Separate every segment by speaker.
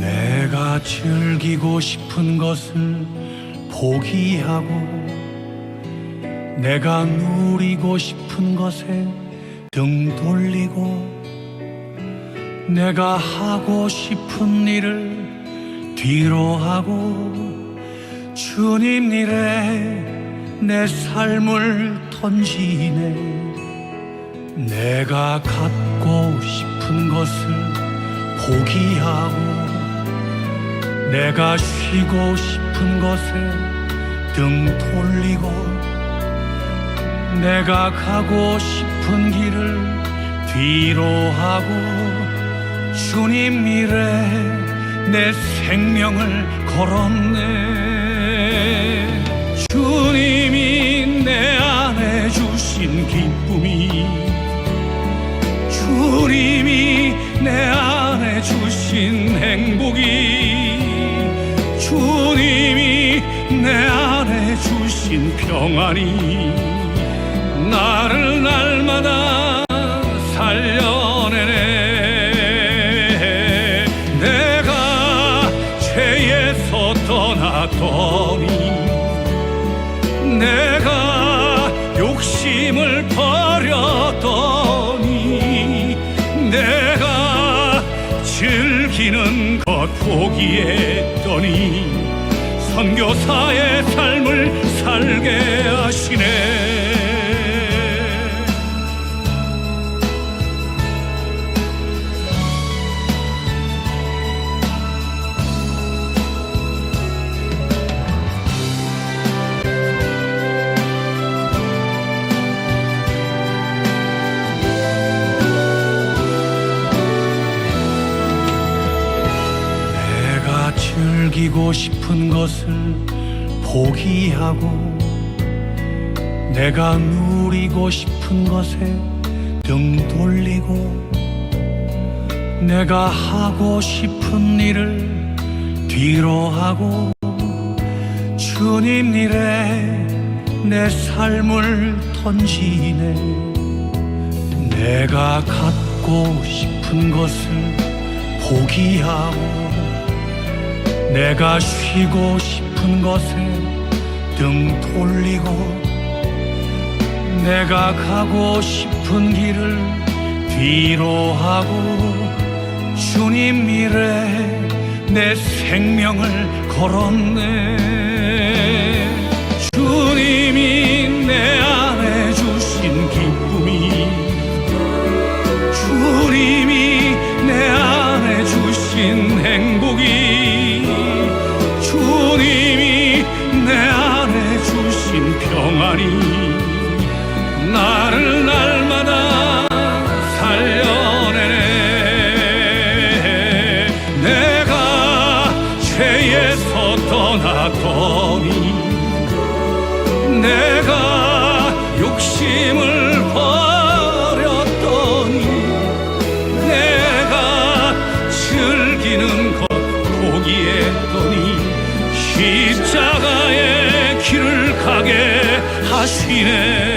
Speaker 1: 내가 즐기고 싶은 것을 포기하고 내가 누리고 싶은 것에 등 돌리고 내가 하고 싶은 일을 뒤로 하고 주님 일에 내 삶을 던지네. 내가 갖고 싶은 것을 포기하고 내가 쉬고 싶은 것에 등 돌리고 내가 가고 싶은 길을 뒤로 하고 주님 일에 내 생명을 걸었네. 주님이 내 안에 주신 기쁨이 주님이 내 안에 주신 행복이 주님이 내 안에 주신 평안이 나를 날마다 떠났더니 내가 욕심을 버렸더니 내가 즐기는 것 포기했더니 선교사의 삶을 살게 하시네 즐기고 싶은 것을 포기하고 내가 누리고 싶은 것에 등 돌리고 내가 하고 싶은 일을 뒤로 하고 주님 일에 내 삶을 던지네. 내가 갖고 싶은 것을 포기하고 내가 쉬고 싶은 것에 등 돌리고 내가 가고 싶은 길을 뒤로 하고 주님 일에 내 생명을 걸었네 평안이 나를 날마다 살려내네. 내가 죄에서 떠났더니 내가 욕심을 버렸더니 내가 즐기는 것 포기했더니 십자가의 길을 가게 하시네.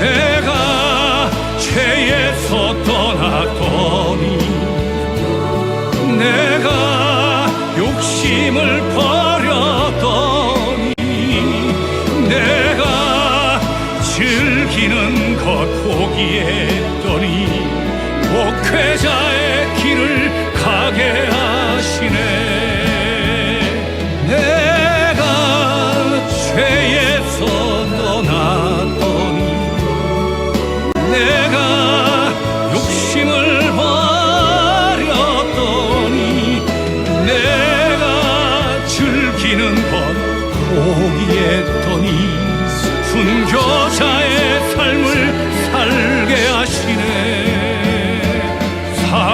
Speaker 1: 내가 죄에서 떠났더니 내가 욕심을 버렸더니 내가 즐기는 것 포기했더니 목회자의 길을 가게 하시네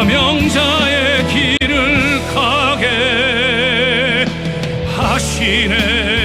Speaker 1: 사명자의 길을 가게 하시네